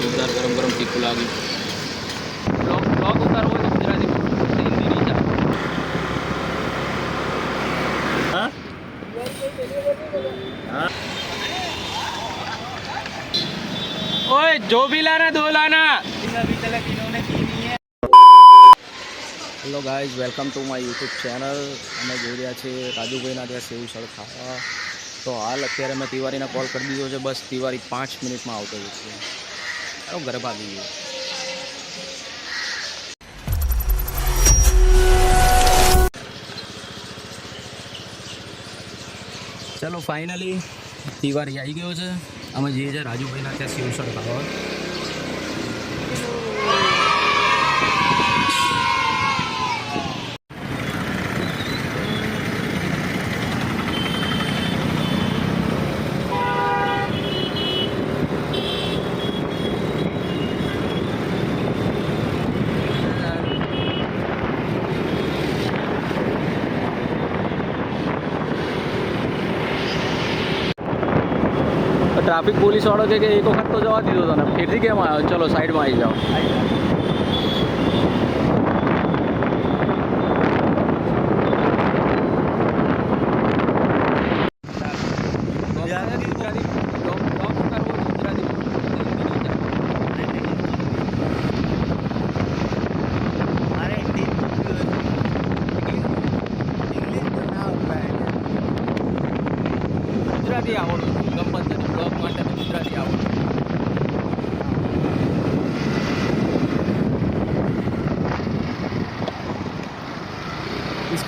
જોરદાર ગરમ ગરમ તીખું લાગ્યું બ્લોગ બ્લોગ ઉતારવો હોય તો ગુજરાતી હિન્દી નહીં ચાલે હા હા ओए जो भी लाना दो लाना hello guys welcome to my YouTube channel અમે જોઈ રહ્યા છીએ રાજુભાઈના ત્યાં સેવ સળ ખાવા તો હાલ અત્યારે મેં તિવારીને કોલ કરી દીધો છે બસ તિવારી પાંચ મિનિટમાં આવતો જશે ચાલો ઘરે આવી ગયો. ચલો ફાઇનલી દિવાળી આવી ગયો છે. અમે જઈએ છીએ રાજુભાઈના ત્યાં શિવસર ખાવા. ટ્રાફિક પોલીસ વાળો કે કે એક વખત તો જવા દીધો તને. ફેરથી કેમ આવ્યો? ચલો, સાઈડમાં આવી જાઓ अरे ગુજરાતી આવડતું ગમત બ્લોગ માટે તો ગુજરાતી આવડતું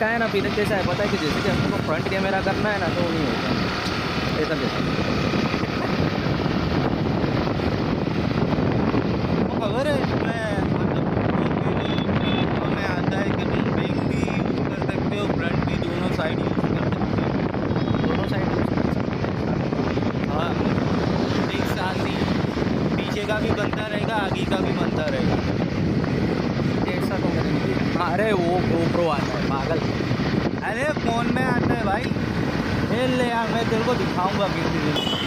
इसका है ना पीनट जैसा है पता है कि जैसे कि हमको फ्रंट कैमरा करना है ना तो नहीं होता ऐसा जैसा खबर है इसमें मतलब हमें आता है कि तुम बैक भी यूज कर सकते हो फ्रंट भी दोनों साइड यूज कर सकते हो दोनों साइड हाँ एक साथ ही पीछे का भी बनता रहेगा आगे का भी बनता रहेगा ऐसा तो मैंने नहीं देखा। हाँ अरे वो GoPro आता है पागल अरे फोन में आता है भाई खेल ले यार मैं तेरे को दिखाऊंगा किसी दिन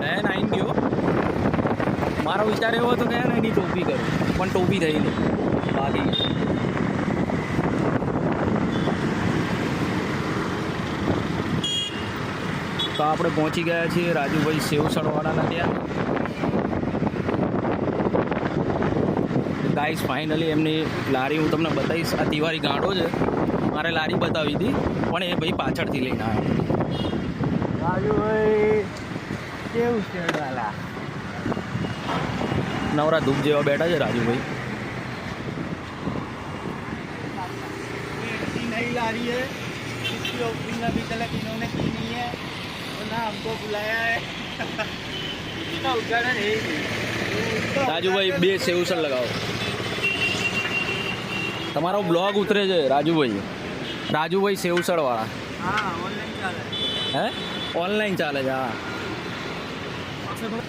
મેં નાઈન ગયો મારો વિચાર એવો હતો કે ને એની ટોપી કરું પણ ટોપી થઈ નહીં બાકી તો આપણે પહોંચી ગયા છીએ રાજુભાઈ સેવસળવાળાના ત્યાં ગાઈસ ફાઇનલી એમની લારી હું તમને બતાવીશ આ તિવારી ગાંડો છે મારે લારી બતાવી હતી પણ એ ભાઈ પાછળથી લઈને આવ્યો રાજુ ભાઈ કેવું છે વાલા નવરા ધૂપ જેવા બેઠા છે રાજુભાઈ ऐसी नहीं ला रही है इसकी ओपनिंग अभी तक इन्होंने की नहीं है और ना हमको बुलाया है इसका उद्घाटन है ही नहीं રાજુભાઈ બે સેવસર લગાવો તમારો બ્લોગ ઉતરે છે રાજુભાઈ રાજુભાઈ સેવસર વાળા हाँ ऑनलाइन चाल है હે ઓનલાઈન ચાલે છે હા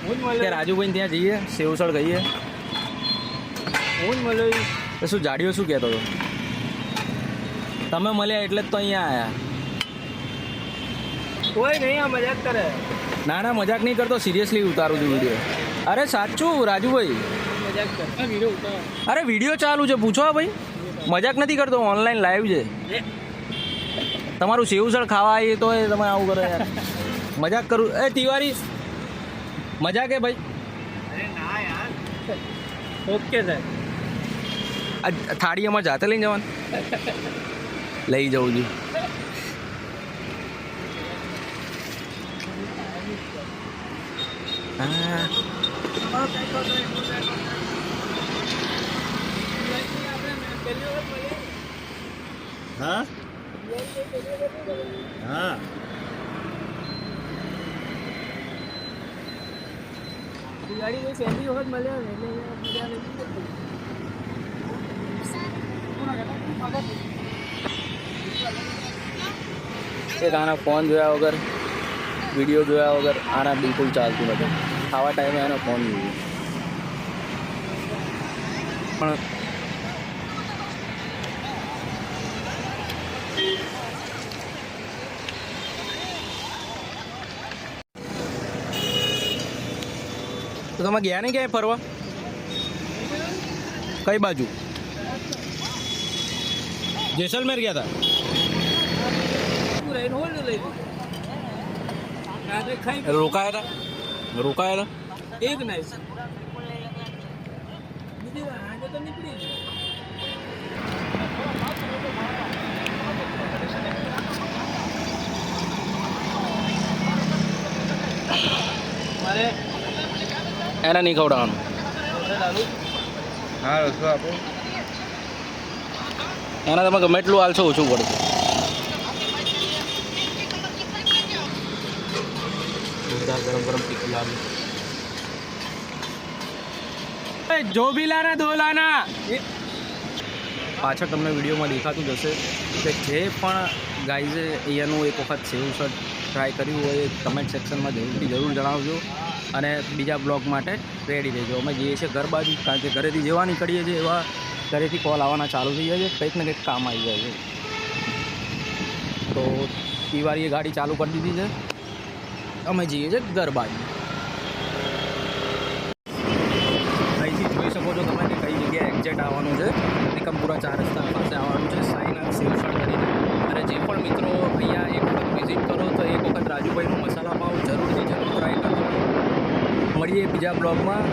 હું કે રાજુભાઈ ત્યાં જઈએ સેવસળ કહીએ હું મળે તો શું જાડીઓ શું કહેતો હતો તમે મળ્યા એટલે જ તો અહીંયા આવ્યા કોઈ નહીં આ મજાક કરે. ના ના મજાક નહીં કરતો સિરિયસલી ઉતારું છું વીડિયો અરે સાચું રાજુભાઈ. મજાક કરે. વીડિયો ઉતાર. અરે વીડિયો ચાલુ છે પૂછો ભાઈ. મજાક નથી કરતો ઓનલાઈન લાઈવ છે. તમારું સેવસળ ખાવા આવીએ તો તમે આવું કરો યાર. મજાક કરું. એ તિવારી. મજાક હે ભાઈ. અરે ના યાર. ઓકે સર આ થાળી અમારે જાતે લઈને જવાનું? લઈ જવું છું. હા હા હા દિવાળી કોઈ પહેલી વખત મળ્યો ને એટલે મજા એક આના ફોન જોયા વગર વીડિયો જોયા વગર આના બિલકુલ ચાલતું નથી. ખાવા ટાઈમે એનો ફોન જોઈએ પણ તો તમે ગયા નહીં ક્યાંય ફરવા? કઈ બાજુ? જેસલમેર ગયા હતા રોકાયેલા હોલ્ડ લઈ લીધું રાત્રે ખાઈ રોકાયા હતા? રોકાયા હતા? એક મારે એને નહીં ખવડાવવાનું. હા રસો આપો. એના તમે ગમે એટલું હાલશો ઓછું પડશે. જોરદાર ગરમ ગરમ ટીકી લાવી જો ભી લાના દો લાના પાછળ તમને વિડીયોમાં દેખાતું જ હશે કે જે પણ ગાઈઝે અહીંયાનું એક વખત સેવું શર્ટ ટ્રાય કર્યું હોય એ કમેન્ટ સેક્શનમાં જરૂરથી જરૂર જણાવજો અને બીજા બ્લોગ માટે રેડી રહેજો. અમે જઈએ છીએ ઘર બાજુ કારણ કે ઘરેથી જેવા નીકળીએ છીએ એવા ઘરેથી કોલ આવવાના ચાલુ થઈ જાય છે કંઈક ને કંઈક કામ આવી જાય છે. તો તિવારીએ ગાડી ચાલુ કરી દીધી છે. અમે જઈએ છીએ ઘર અહીંથી જોઈ શકો છો તમે કે કઈ જગ્યાએ એક્ઝેક્ટ આવવાનું છે. નિકમપુરા ચાર રસ્તા પાસે આવવાનું છે. સાઈનાથ સેવસણ કરીને. અને જે પણ મિત્રો અહીંયા એક વખત વિઝિટ કરો તો એક વખત રાજુભાઈનો મસાલા પાઉં જરૂરથી જરૂર ટ્રાય કરજો. મળીએ બીજા બ્લોગમાં